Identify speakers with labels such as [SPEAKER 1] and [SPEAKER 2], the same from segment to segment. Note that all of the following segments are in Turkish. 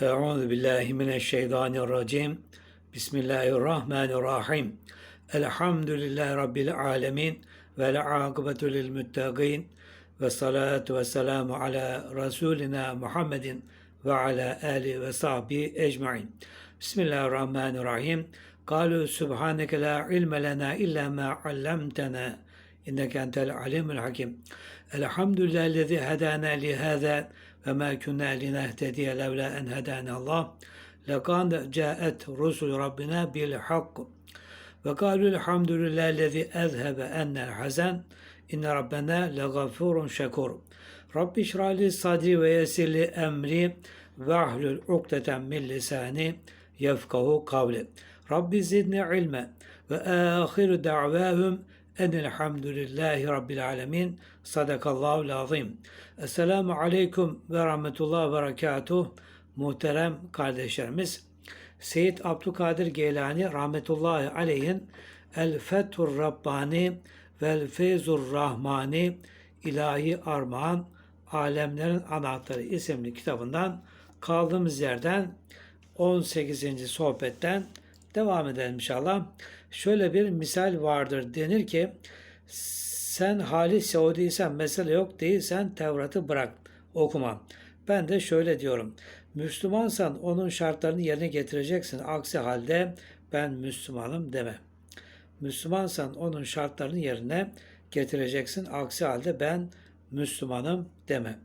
[SPEAKER 1] Euzu billahi mineşşeytanirracim. Bismillahirrahmanirrahim. Elhamdülillahi rabbil alamin ve la akibetu lil muttaqin ve salatu ve selamu ala rasulina Muhammedin ve ala ali ve sahbi ecmaîn. Bismillahirrahmanirrahim. Kalu subhaneke la ilme lena illa ma allamtana inneke entel alimul hakim. Elhamdülillahillezî hedana li hâzâ ve ma kunna linehtediye levla en hedana Allah. Lekad caet rusul Rabbina bil hak. Ve kalu elhamdülillahillezî ezhebe ennel hazen. İnne Rabbena legafurun şekur. Rabbi şrali sadri ve yesirli emri ve ahlül ukdeten min lisani yefkahu kavli. Rabbi zidni ilme ve ahiru da'vahum enelhamdülillahi rabbil alemin. Sadakallahu azim. Esselamu aleyküm ve rahmetullah ve berekatuh. Muhterem kardeşlerimiz. Seyyid Abdülkadir Geylani rahmetullahi aleyhin El Fethur Rabbani vel Feyzur Rahmani İlahi Armağan Alemlerin Anahtarı isimli kitabından kaldığımız yerden 18. sohbetten devam edelim inşallah. Şöyle bir misal vardır. Denir ki sen Halis Yahudiysen mesele yok değilsen Tevrat'ı bırak okuma. Ben de şöyle diyorum. Müslümansan onun şartlarını yerine getireceksin. Aksi halde ben Müslümanım deme. Müslümansan onun şartlarını yerine getireceksin. Aksi halde ben Müslümanım deme.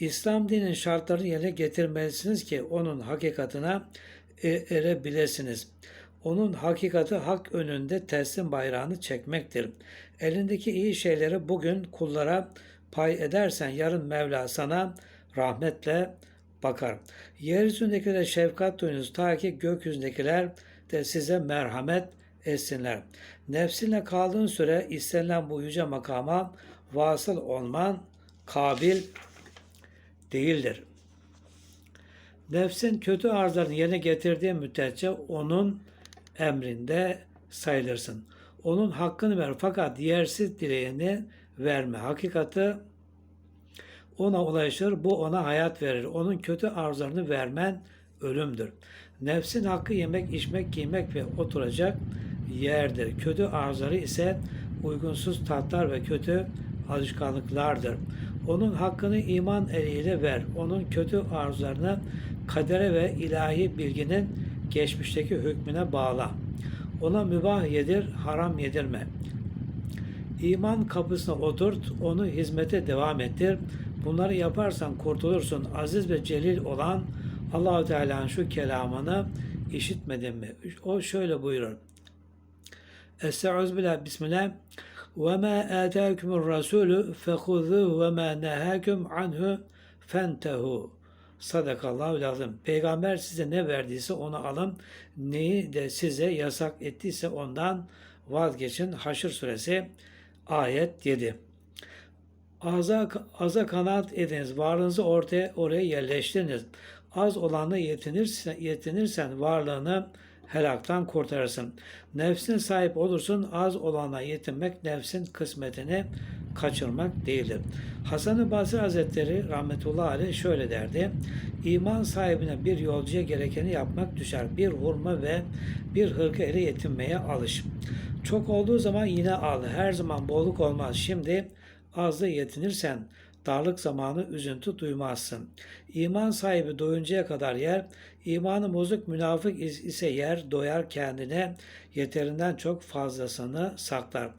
[SPEAKER 1] İslam dininin şartlarını yerine getirmelisiniz ki onun hakikatına e, erebilirsiniz. Onun hakikati hak önünde teslim bayrağını çekmektir. Elindeki iyi şeyleri bugün kullara pay edersen yarın Mevla sana rahmetle bakar. Yeryüzündekilere şefkat duyunuz ta ki gökyüzündekiler de size merhamet etsinler. Nefsinle kaldığın süre istenilen bu yüce makama vasıl olman kabil değildir. Nefsin kötü arzularını yerine getirdiği müddetçe onun emrinde sayılırsın. Onun hakkını ver fakat yersiz dileğini verme. Hakikati ona ulaşır, bu ona hayat verir. Onun kötü arzularını vermen ölümdür. Nefsin hakkı yemek, içmek, giymek ve oturacak yerdir. Kötü arzuları ise uygunsuz tatlar ve kötü alışkanlıklardır. Onun hakkını iman eliyle ver. Onun kötü arzularını kadere ve ilahi bilginin geçmişteki hükmüne bağla. Ona mübah yedir, haram yedirme. İman kapısına oturt, onu hizmete devam ettir. Bunları yaparsan kurtulursun. Aziz ve celil olan Allahu Teala'nın şu kelamını işitmedin mi? O şöyle buyurur. Estaizu billah bismillah. Ve ma ataakumur rasulü fekuzuhu ve ma nehakum anhu fentehu. Sadakallahu lazım. Peygamber size ne verdiyse onu alın. Neyi de size yasak ettiyse ondan vazgeçin. Haşr suresi ayet 7. Aza, aza kanaat ediniz. Varlığınızı ortaya oraya yerleştiriniz. Az olanla yetinirsen, yetinirsen varlığını helaktan kurtarırsın. Nefsin sahip olursun. Az olanla yetinmek nefsin kısmetini kaçırmak değildir. Hasan-ı Basri Hazretleri rahmetullahi aleyh şöyle derdi. İman sahibine bir yolcuya gerekeni yapmak düşer. Bir hurma ve bir hırka ile yetinmeye alış. Çok olduğu zaman yine al. Her zaman bolluk olmaz. Şimdi azla yetinirsen darlık zamanı üzüntü duymazsın. İman sahibi doyuncaya kadar yer, imanı bozuk münafık ise yer, doyar kendine, yeterinden çok fazlasını saklar.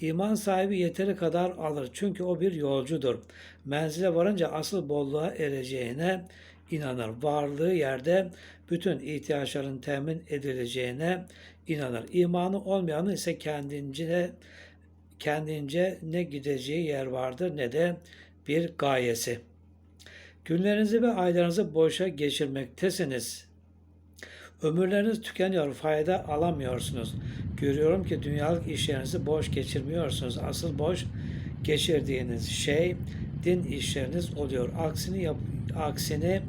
[SPEAKER 1] İman sahibi yeteri kadar alır çünkü o bir yolcudur. Menzile varınca asıl bolluğa ereceğine inanır. Varlığı yerde bütün ihtiyaçların temin edileceğine inanır. İmanı olmayanı ise kendince kendince ne gideceği yer vardır ne de bir gayesi. Günlerinizi ve aylarınızı boşa geçirmektesiniz. Ömürleriniz tükeniyor, fayda alamıyorsunuz. Görüyorum ki dünyalık işlerinizi boş geçirmiyorsunuz. Asıl boş geçirdiğiniz şey din işleriniz oluyor. Aksini yap, aksini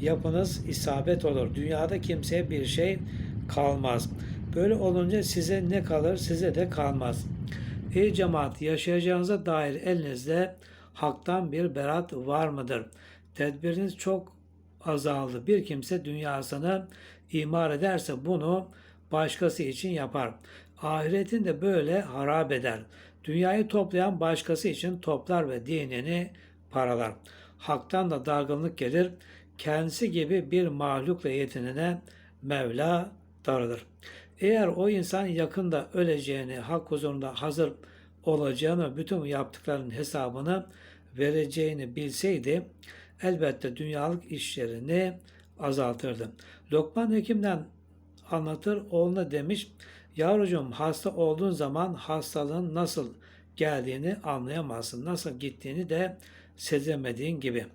[SPEAKER 1] yapınız isabet olur. Dünyada kimseye bir şey kalmaz. Böyle olunca size ne kalır, size de kalmaz. Ey cemaat, yaşayacağınıza dair elinizde haktan bir berat var mıdır? Tedbiriniz çok azaldı. Bir kimse dünyasını imar ederse bunu başkası için yapar. Ahiretin de böyle harap eder. Dünyayı toplayan başkası için toplar ve dinini paralar. Hak'tan da dargınlık gelir. Kendisi gibi bir mahlukla yetinene Mevla darılır. Eğer o insan yakında öleceğini, hak huzurunda hazır olacağını, bütün yaptıklarının hesabını vereceğini bilseydi, elbette dünyalık işlerini azaltırdı. Lokman hekimden anlatır, oğluna demiş, yavrucuğum hasta olduğun zaman hastalığın nasıl geldiğini anlayamazsın, nasıl gittiğini de sezemediğin gibi.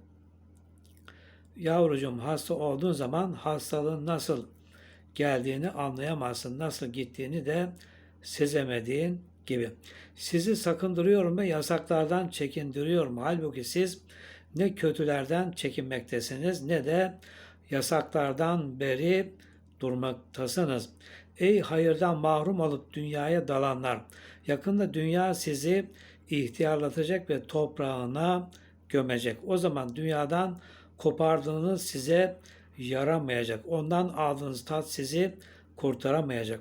[SPEAKER 1] Yavrucuğum hasta olduğun zaman hastalığın nasıl geldiğini anlayamazsın, nasıl gittiğini de sezemediğin gibi. Sizi sakındırıyorum ve yasaklardan çekindiriyorum. Halbuki siz ne kötülerden çekinmektesiniz ne de yasaklardan beri durmaktasınız. Ey hayırdan mahrum olup dünyaya dalanlar! Yakında dünya sizi ihtiyarlatacak ve toprağına gömecek. O zaman dünyadan kopardığınız size yaramayacak. Ondan aldığınız tat sizi kurtaramayacak.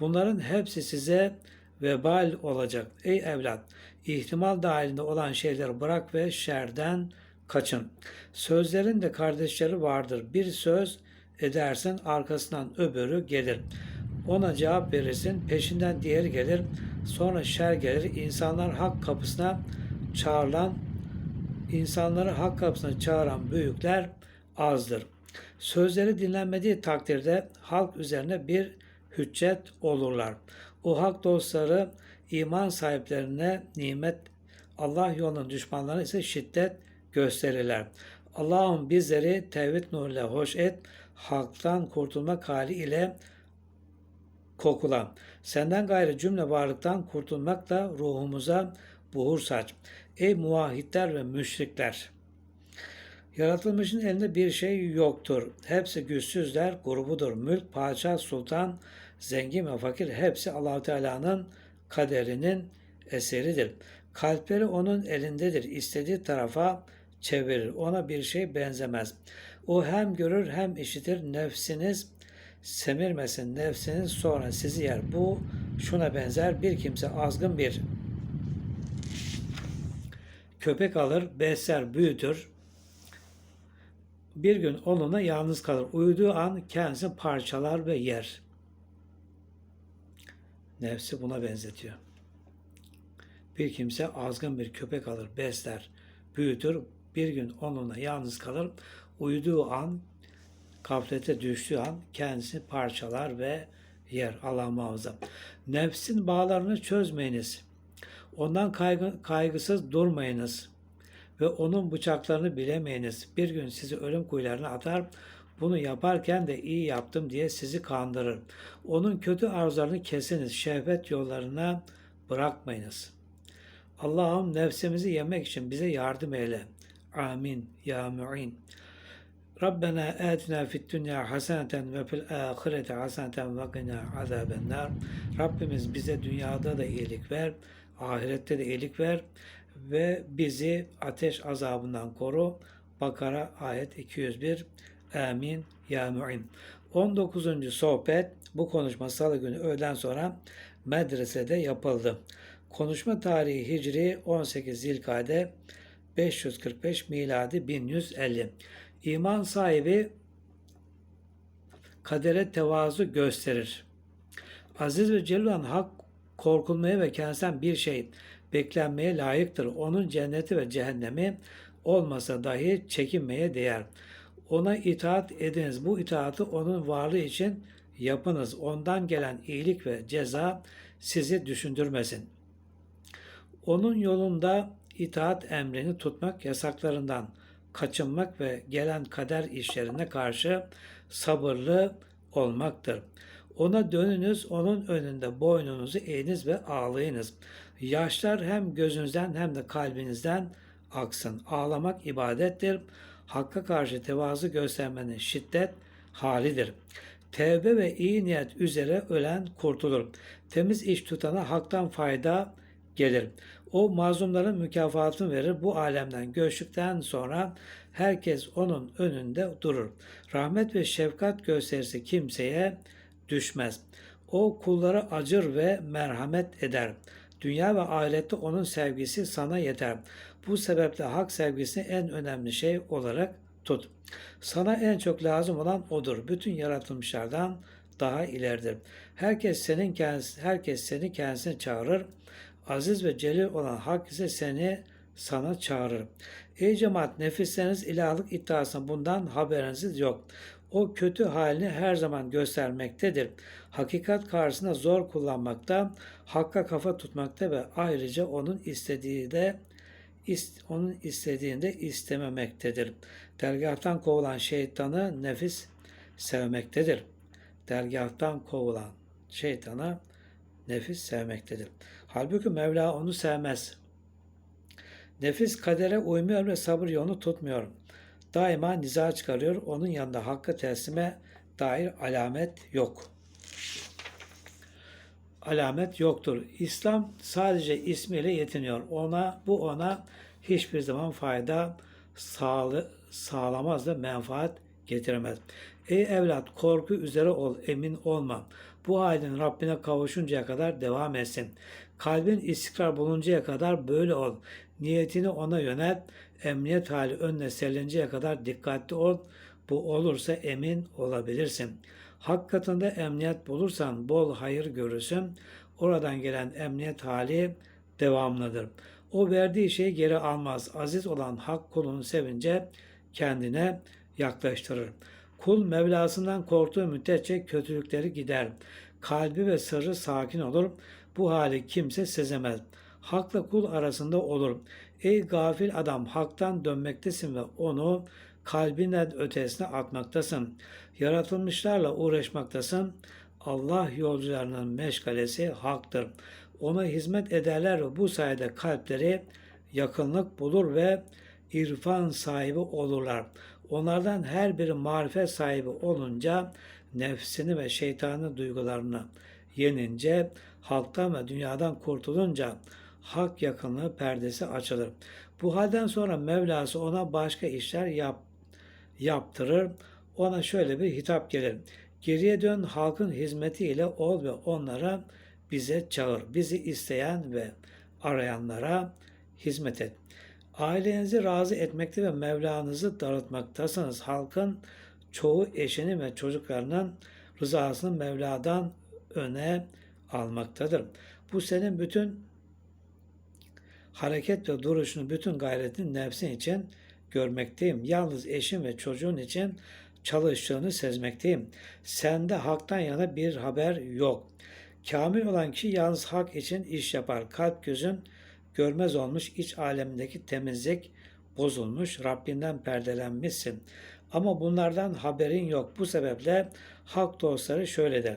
[SPEAKER 1] Bunların hepsi size vebal olacak. Ey evlat, ihtimal dahilinde olan şeyleri bırak ve şerden kaçın. Sözlerin de kardeşleri vardır. Bir söz edersin, arkasından öbürü gelir. Ona cevap verirsin, peşinden diğeri gelir. Sonra şer gelir. İnsanlar hak kapısına çağrılan, insanları hak kapısına çağıran büyükler azdır. Sözleri dinlenmediği takdirde halk üzerine bir hüccet olurlar. O hak dostları iman sahiplerine nimet, Allah yolunun düşmanlarına ise şiddet gösterirler. Allah'ım bizleri tevhid nuruyla hoş et, halktan kurtulmak hali ile kokula. Senden gayrı cümle varlıktan kurtulmak da ruhumuza buhur saç. Ey muvahhidler ve müşrikler! Yaratılmışın elinde bir şey yoktur. Hepsi güçsüzler grubudur. Mülk, padişah, sultan, zengin ve fakir hepsi Allahu Teala'nın kaderinin eseridir. Kalpleri onun elindedir. İstediği tarafa çevirir. Ona bir şey benzemez. O hem görür hem işitir. Nefsiniz semirmesin. Nefsiniz sonra sizi yer. Bu şuna benzer. Bir kimse azgın bir köpek alır, besler, büyütür. Bir gün onunla yalnız kalır. Uyuduğu an kendisi parçalar ve yer. Nefsi buna benzetiyor. Bir kimse azgın bir köpek alır, besler, büyütür. Bir gün onunla yalnız kalır. Uyuduğu an, gaflete düştüğü an kendisi parçalar ve yer. Allah muhafaza. Nefsin bağlarını çözmeyiniz. Ondan kaygı, kaygısız durmayınız ve onun bıçaklarını bilemeyiniz. Bir gün sizi ölüm kuyularına atar, bunu yaparken de iyi yaptım diye sizi kandırır. Onun kötü arzularını kesiniz, şehvet yollarına bırakmayınız. Allah'ım nefsimizi yemek için bize yardım eyle. Amin. Ya mu'in. Rabbena atina fid dünya haseneten ve fil ahireti haseneten ve qina azabennar. Rabbimiz bize dünyada da iyilik ver, ahirette de iyilik ver ve bizi ateş azabından koru. Bakara ayet 201. Amin. Ya mu'in. 19. sohbet bu konuşma salı günü öğleden sonra medresede yapıldı. Konuşma tarihi Hicri 18 Zilkade 545 miladi 1150. İman sahibi kadere tevazu gösterir. Aziz ve celil olan hak korkulmaya ve kendisinden bir şey beklenmeye layıktır. Onun cenneti ve cehennemi olmasa dahi çekinmeye değer. Ona itaat ediniz. Bu itaati onun varlığı için yapınız. Ondan gelen iyilik ve ceza sizi düşündürmesin. Onun yolunda itaat emrini tutmak, yasaklarından kaçınmak ve gelen kader işlerine karşı sabırlı olmaktır. Ona dönünüz, onun önünde boynunuzu eğiniz ve ağlayınız. Yaşlar hem gözünüzden hem de kalbinizden aksın. Ağlamak ibadettir. Hakka karşı tevazu göstermenin şiddet halidir. Tevbe ve iyi niyet üzere ölen kurtulur. Temiz iş tutana haktan fayda gelir. O mazlumların mükafatını verir. Bu alemden göçtükten sonra Herkes onun önünde durur. Rahmet ve şefkat gösterisi kimseye düşmez. O kullara acır ve merhamet eder. Dünya ve ahirette onun sevgisi sana yeter. Bu sebeple hak sevgisini en önemli şey olarak tut. Sana en çok lazım olan odur. Bütün yaratılmışlardan daha ileridir. Herkes senin kendisi, herkes seni kendisine çağırır. Aziz ve celil olan hak ise seni sana çağırır. Ey cemaat nefisleriniz ilahlık iddiasında bundan haberiniz yok. O kötü halini her zaman göstermektedir. Hakikat karşısında zor kullanmakta, hakka kafa tutmakta ve ayrıca onun istediği de onun istediğinde istememektedir. Dergahtan kovulan şeytanı nefis sevmektedir. Dergahtan kovulan şeytana nefis sevmektedir. Halbuki Mevla onu sevmez. Nefis kadere uymuyor ve sabır yolunu tutmuyor. Daima niza çıkarıyor. Onun yanında hakkı teslime dair alamet yok. Alamet yoktur. İslam sadece ismiyle yetiniyor. Ona bu ona hiçbir zaman fayda sağlı, sağlamaz da menfaat getiremez. Ey evlat korku üzere ol, emin olma. Bu halin Rabbine kavuşuncaya kadar devam etsin. Kalbin istikrar buluncaya kadar böyle ol. Niyetini ona yönelt. Emniyet hali önüne serinceye kadar dikkatli ol. Bu olursa emin olabilirsin. Hak katında emniyet bulursan bol hayır görürsün. Oradan gelen emniyet hali devamlıdır. O verdiği şeyi geri almaz. Aziz olan hak kulunu sevince kendine yaklaştırır. Kul Mevlasından korktuğu müddetçe kötülükleri gider. Kalbi ve sırrı sakin olur. Bu hali kimse sezemez. Hakla kul arasında olur. Ey gafil adam haktan dönmektesin ve onu kalbinden ötesine atmaktasın. Yaratılmışlarla uğraşmaktasın. Allah yolcularının meşgalesi haktır. Ona hizmet ederler ve bu sayede kalpleri yakınlık bulur ve irfan sahibi olurlar. Onlardan her biri marifet sahibi olunca nefsini ve şeytanı duygularını yenince halktan ve dünyadan kurtulunca hak yakınlığı perdesi açılır. Bu halden sonra Mevlası ona başka işler yap, yaptırır. Ona şöyle bir hitap gelir. Geriye dön halkın hizmetiyle ol ve onlara bize çağır. Bizi isteyen ve arayanlara hizmet et. Ailenizi razı etmekte ve Mevlanızı darıtmaktasınız. Halkın çoğu eşini ve çocuklarının rızasını Mevla'dan öne almaktadır. Bu senin bütün hareket ve duruşunu, bütün gayretini nefsin için görmekteyim. Yalnız eşin ve çocuğun için çalıştığını sezmekteyim. Sende haktan yana bir haber yok. Kamil olan kişi yalnız hak için iş yapar. Kalp gözün görmez olmuş iç alemindeki temizlik bozulmuş, Rabbinden perdelenmişsin. Ama bunlardan haberin yok. Bu sebeple hak dostları şöyle der.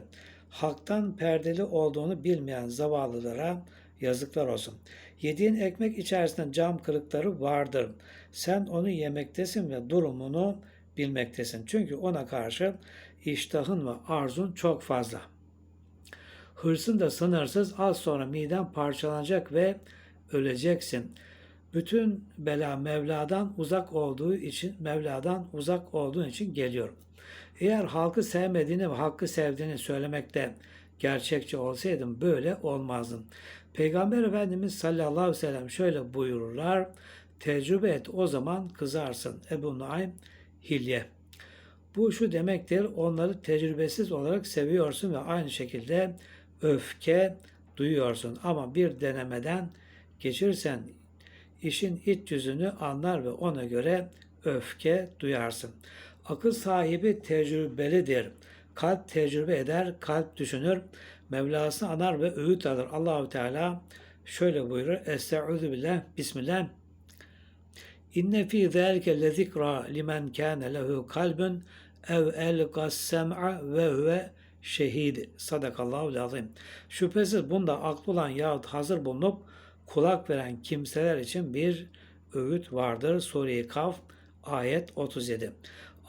[SPEAKER 1] Haktan perdeli olduğunu bilmeyen zavallılara yazıklar olsun. Yediğin ekmek içerisinde cam kırıkları vardır. Sen onu yemektesin ve durumunu bilmektesin. Çünkü ona karşı iştahın ve arzun çok fazla. Hırsın da sınırsız az sonra miden parçalanacak ve öleceksin. Bütün bela Mevla'dan uzak olduğu için Mevla'dan uzak olduğun için geliyor. Eğer halkı sevmediğini ve hakkı sevdiğini söylemekte gerçekçi olsaydım böyle olmazdın. Peygamber Efendimiz sallallahu aleyhi ve sellem şöyle buyururlar. Tecrübe et o zaman kızarsın. Ebu Naim Hilye. Bu şu demektir. Onları tecrübesiz olarak seviyorsun ve aynı şekilde öfke duyuyorsun. Ama bir denemeden geçirsen işin iç yüzünü anlar ve ona göre öfke duyarsın. Akıl sahibi tecrübelidir. Kalp tecrübe eder, kalp düşünür. Mevlasını anar ve öğüt alır. Allahu Teala şöyle buyurur. Estaizu billah, Bismillah. İnne fî zâlike lezikra limen kâne lehu kalbun ev elgas sem'a ve huve şehid. Sadakallahu azim. Şüphesiz bunda aklı olan yahut hazır bulunup kulak veren kimseler için bir öğüt vardır. Sure-i Kaf ayet 37.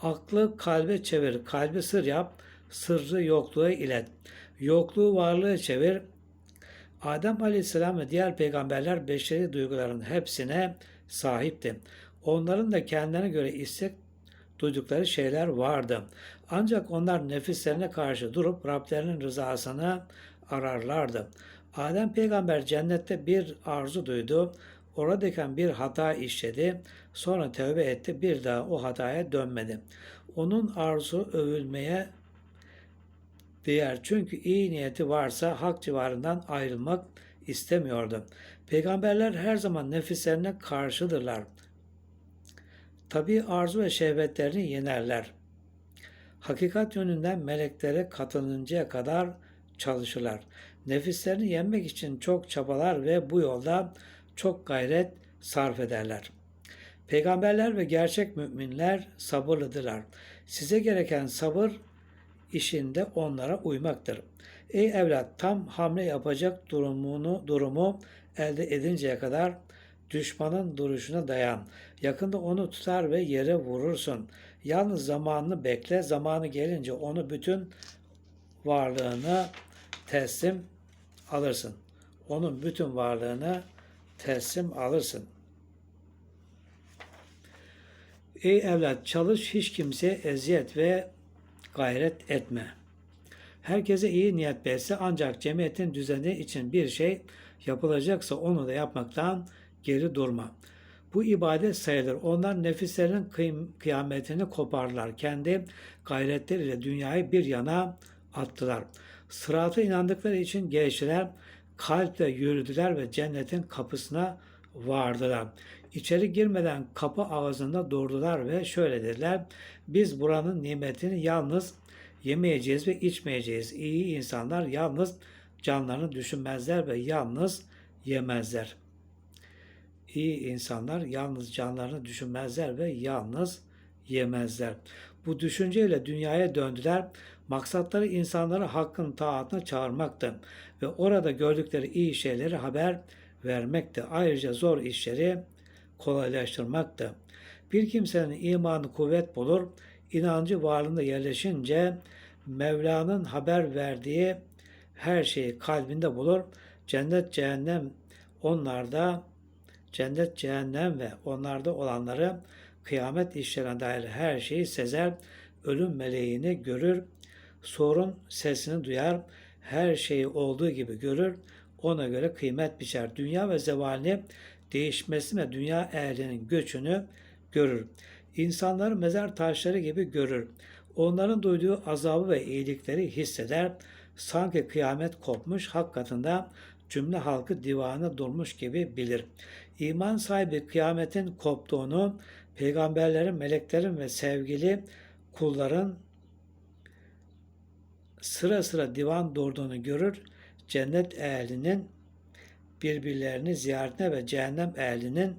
[SPEAKER 1] Aklı kalbe çevir, kalbi sır yap, sırrı yokluğa ilet. Yokluğu varlığı çevir. Adem Aleyhisselam ve diğer peygamberler beşeri duyguların hepsine sahipti. Onların da kendilerine göre istek duydukları şeyler vardı. Ancak onlar nefislerine karşı durup Rablerinin rızasını ararlardı. Adem peygamber cennette bir arzu duydu. Oradayken bir hata işledi. Sonra tövbe etti. Bir daha o hataya dönmedi. Onun arzu övülmeye değer. Çünkü iyi niyeti varsa hak civarından ayrılmak istemiyordu. Peygamberler her zaman nefislerine karşıdırlar. Tabi arzu ve şehvetlerini yenerler. Hakikat yönünden meleklere katılıncaya kadar çalışırlar. Nefislerini yenmek için çok çabalar ve bu yolda çok gayret sarf ederler. Peygamberler ve gerçek müminler sabırlıdırlar. Size gereken sabır işinde onlara uymaktır. Ey evlat tam hamle yapacak durumunu durumu elde edinceye kadar düşmanın duruşuna dayan. Yakında onu tutar ve yere vurursun. Yalnız zamanını bekle. Zamanı gelince onu bütün varlığını teslim alırsın. Onun bütün varlığını teslim alırsın. Ey evlat çalış hiç kimseye eziyet ve gayret etme. Herkese iyi niyet verse ancak cemiyetin düzeni için bir şey yapılacaksa onu da yapmaktan geri durma. Bu ibadet sayılır. Onlar nefislerinin kıyametini kopardılar. Kendi gayretleriyle dünyayı bir yana attılar. Sıratı inandıkları için geçtiler. Kalple yürüdüler ve cennetin kapısına vardılar. İçeri girmeden kapı ağzında durdular ve şöyle dediler. Biz buranın nimetini yalnız yemeyeceğiz ve içmeyeceğiz. İyi insanlar yalnız canlarını düşünmezler ve yalnız yemezler. İyi insanlar yalnız canlarını düşünmezler ve yalnız yemezler. Bu düşünceyle dünyaya döndüler. Maksatları insanları hakkın taatına çağırmaktı ve orada gördükleri iyi şeyleri haber vermekti. Ayrıca zor işleri kolaylaştırmaktı. Bir kimsenin imanı kuvvet bulur, inancı varlığında yerleşince Mevla'nın haber verdiği her şeyi kalbinde bulur. Cennet, cehennem onlarda cennet, cehennem ve onlarda olanları kıyamet işlerine dair her şeyi sezer, ölüm meleğini görür, sorun sesini duyar, her şeyi olduğu gibi görür, ona göre kıymet biçer. Dünya ve zevalini değişmesini ve dünya ehlinin göçünü görür. İnsanları mezar taşları gibi görür. Onların duyduğu azabı ve iyilikleri hisseder. Sanki kıyamet kopmuş, hak katında cümle halkı divana durmuş gibi bilir. İman sahibi kıyametin koptuğunu, peygamberlerin, meleklerin ve sevgili kulların sıra sıra divan durduğunu görür. Cennet ehlinin birbirlerini ziyaretine ve cehennem ehlinin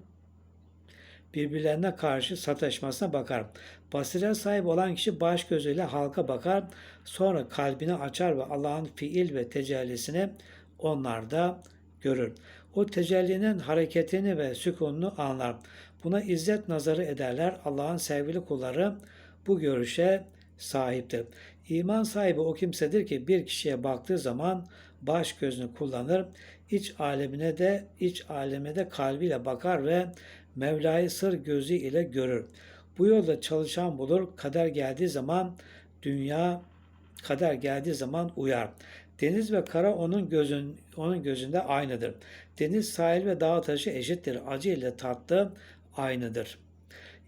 [SPEAKER 1] birbirlerine karşı sataşmasına bakar. Basiret sahibi olan kişi baş gözüyle halka bakar, sonra kalbini açar ve Allah'ın fiil ve tecellisini onlarda görür. O tecellinin hareketini ve sükununu anlar. Buna izzet nazarı ederler. Allah'ın sevgili kulları bu görüşe sahiptir. İman sahibi o kimsedir ki bir kişiye baktığı zaman baş gözünü kullanır, iç alemine de iç aleme de kalbiyle bakar ve Mevla'yı sır gözü ile görür. Bu yolda çalışan bulur, kader geldiği zaman dünya kader geldiği zaman uyar. Deniz ve kara onun gözün onun gözünde aynıdır. Deniz, sahil ve dağ taşı eşittir. Acı ile tatlı aynıdır.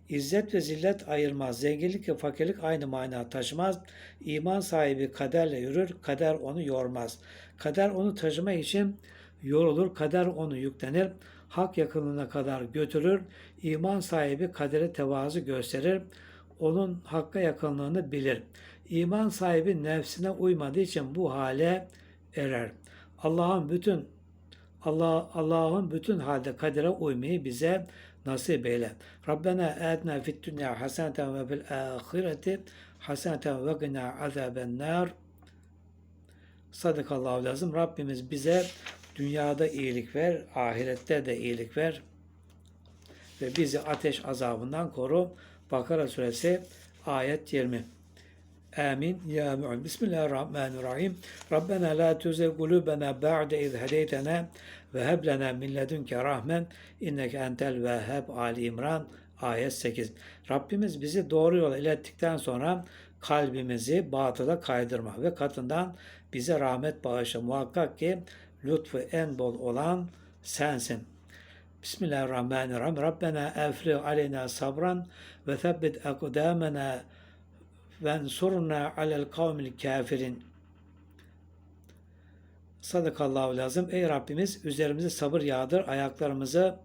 [SPEAKER 1] İzzet ve zillet ayırmaz. Zenginlik ve fakirlik aynı mana taşımaz. İman sahibi kaderle yürür. Kader onu yormaz. Kader onu taşıma için yorulur. Kader onu yüklenir. Hak yakınlığına kadar götürür. İman sahibi kadere tevazu gösterir. Onun hakka yakınlığını bilir. İman sahibi nefsine uymadığı için bu hale erer. Allah'ın bütün Allah Allah'ın bütün halde kadere uymayı bize nasip eyle. Rabbena atina fid dunya haseneten ve fil ahireti haseneten ve qina azaben nar. Sadakallahu lazım. Rabbimiz bize dünyada iyilik ver, ahirette de iyilik ver ve bizi ateş azabından koru. Bakara suresi ayet 20. Amin. Ya mu'in. Bismillahirrahmanirrahim. Rabbena la tuzigh kulubena ba'de iz hedeytena ve heb lena min ledunke rahmen inneke entel vehhab Ali İmran Ayet 8. Rabbimiz bizi doğru yola ilettikten sonra kalbimizi batıla kaydırma ve katından bize rahmet bağışla. Muhakkak ki lütfu en bol olan sensin. Bismillahirrahmanirrahim. Rabbena efri aleyna sabran ve thabbit akdamena ve ensurna alel kavmil kafirin. Sadakallahu lazım. Ey Rabbimiz üzerimize sabır yağdır, ayaklarımızı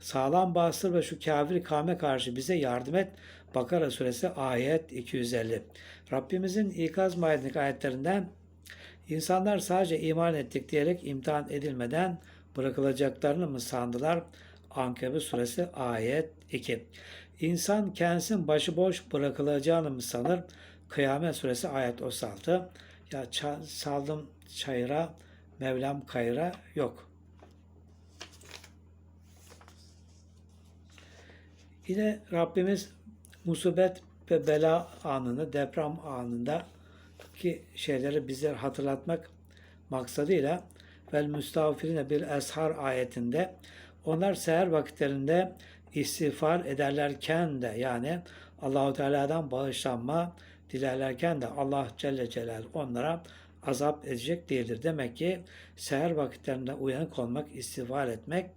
[SPEAKER 1] sağlam bastır ve şu kafir kavme karşı bize yardım et. Bakara suresi ayet 250. Rabbimizin ikaz mahiyetteki ayetlerinden insanlar sadece iman ettik diyerek imtihan edilmeden bırakılacaklarını mı sandılar? Ankebut suresi ayet 2. İnsan kendisinin başıboş bırakılacağını mı sanır? Kıyamet suresi ayet 36. Ya saldım çayıra, Mevlam kayıra yok. Yine Rabbimiz musibet ve bela anını, deprem anında ki şeyleri bize hatırlatmak maksadıyla vel müstağfirine bir eshar ayetinde onlar seher vakitlerinde istiğfar ederlerken de yani Allahu Teala'dan bağışlanma dilerlerken de Allah Celle Celal onlara azap edecek değildir. Demek ki seher vakitlerinde uyanık olmak, istiğfar etmek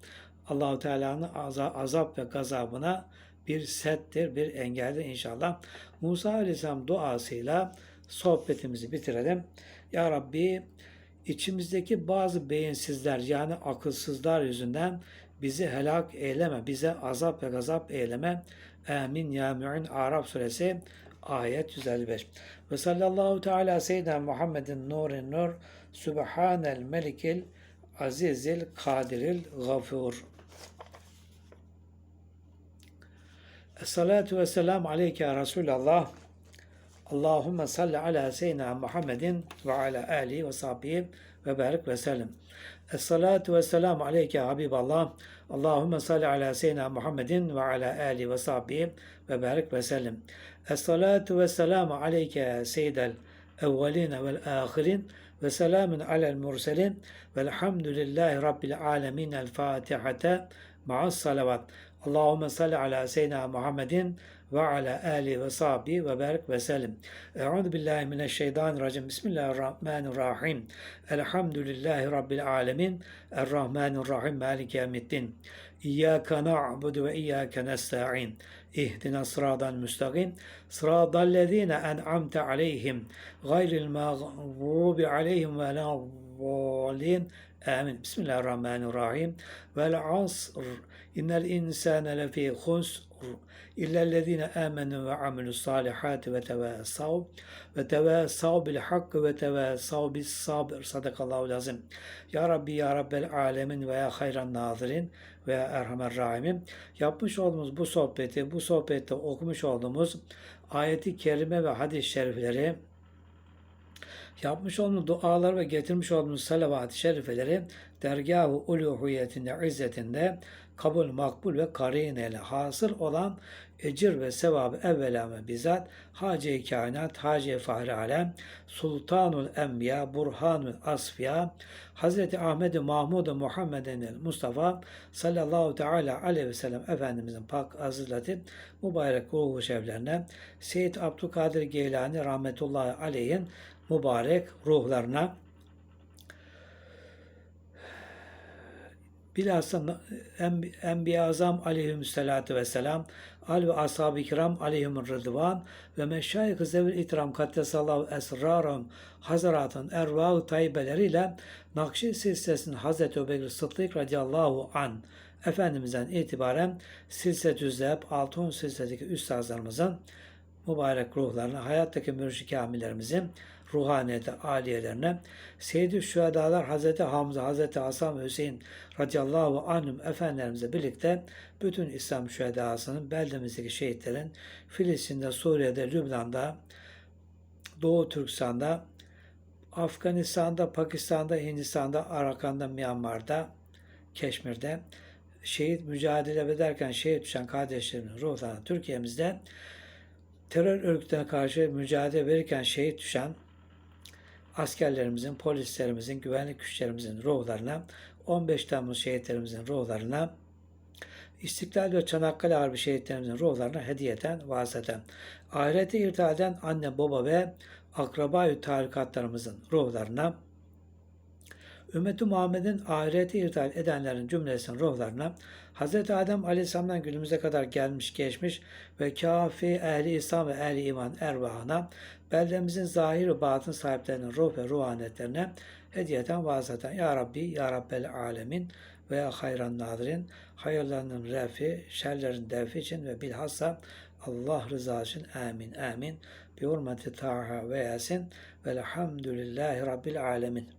[SPEAKER 1] Allahu Teala'nın azap ve gazabına bir settir, bir engeldir inşallah. Musa Aleyhisselam duasıyla sohbetimizi bitirelim. Ya Rabbi içimizdeki bazı beyinsizler yani akılsızlar yüzünden bizi helak eyleme, bize azap ve gazap eyleme. Amin ya mü'in Arap suresi ayet 155. Ve sallallahu teala seyyidina Muhammedin nurin nur subhanel melikil azizil kadiril gafur. Esselatu ve selamu aleyke Resulallah. Allahümme salli ala seyyidina Muhammedin ve ala alihi ve sahbihi ve barik ve sellem. Esselatu ve selamu aleyke ya Habiballah. Allahümme salli ala seyyidina Muhammedin ve ala alihi ve sahbihi ve barik ve sellem. Esselatu ve selamu aleyke ya seyyidel evveline ma'as salavat. Allahümme salli ala seyna Muhammedin ve ala ali ve sahbi ve berk ve selim. Euzu billahi mineşşeytanirracim. Bismillahirrahmanirrahim. Elhamdülillahi rabbil alamin. Errahmanirrahim. Maliki yevmiddin. İyyâke na'budu ve iyyâke nestaîn. İhdina sıradan müstakim. Sıradallezîne en'amte aleyhim. Gayril mağdubi aleyhim ve lâ Amin. Bismillahirrahmanirrahim. Vel asr. İnnel insane lefî husr. İllellezîne âmenû ve amilus salihâti ve tevâsav ve tevâsav bil hakkı ve tevâsav bis sabr. Sadakallahu lazım. Ya Rabbi ya Rabbel alemin ve ya hayran nazirin ve ya erhamer rahimin. Yapmış olduğumuz bu sohbeti, bu sohbette okumuş olduğumuz ayeti kerime ve hadis-i şerifleri yapmış olduğumuz dualar ve getirmiş olduğumuz salavat-ı şerifeleri dergâh-ı uluhiyetinde, izzetinde kabul, makbul ve karineyle hasıl olan ecir ve sevabı evvela ve bizzat Hace-i Kainat, Hace-i Fahri Alem, Sultanul Enbiya, Burhanul Asfiya, Hazreti Ahmed Mahmud Muhammeden Mustafa sallallahu teala aleyhi ve sellem Efendimizin pak aziz latif mübarek ruhu şevlerine Seyyid Abdülkadir Geylani rahmetullahi aleyhin mübarek ruhlarına. Bilhassa Enbiya Azam aleyhissalatu vesselam al ve ashab-ı kiram aleyhimur rıdvan ve meşayih-i zevil itram kattesallahu esrarum hazaratın ervah-ı tayyibeleriyle Nakşi silsilesinin Hazreti Ebubekir Sıddık radıyallahu an Efendimiz'den itibaren silsetü zehb altın silsiledeki üstazlarımızın mübarek ruhlarına, hayattaki mürşid kamillerimizin ruhaniyete, aliyelerine, Seyyid-i Şühedalar Hazreti Hamza, Hazreti Hasan Hüseyin radıyallahu anhüm efendilerimizle birlikte bütün İslam şühedasının beldemizdeki şehitlerin Filistin'de, Suriye'de, Lübnan'da, Doğu Türkistan'da, Afganistan'da, Pakistan'da, Hindistan'da, Arakan'da, Myanmar'da, Keşmir'de şehit mücadele ederken şehit düşen kardeşlerimin ruhlarına Türkiye'mizde terör örgütlerine karşı mücadele verirken şehit düşen askerlerimizin, polislerimizin, güvenlik güçlerimizin ruhlarına, 15 Temmuz şehitlerimizin ruhlarına, İstiklal ve Çanakkale Harbi şehitlerimizin ruhlarına hediyeten vaseten. Ahirete irtihal eden anne baba ve akraba tarikatlarımızın ruhlarına Ümmeti Muhammed'in ahirete irtihal edenlerin cümlesinin ruhlarına Hz. Adem Aleyhisselam'dan günümüze kadar gelmiş geçmiş ve kafi ehli İslam ve ehli iman ervahına beldemizin zahir ve batın sahiplerinin ruh ve ruhaniyetlerine hediyeten vazaten Ya Rabbi Ya Rabbel Alemin ve ya hayran nadirin hayırlarının refi, şerlerin defi için ve bilhassa Allah rızası için amin amin. Bi hurmeti Taha ve Yasin velhamdülillahi Rabbil Alemin.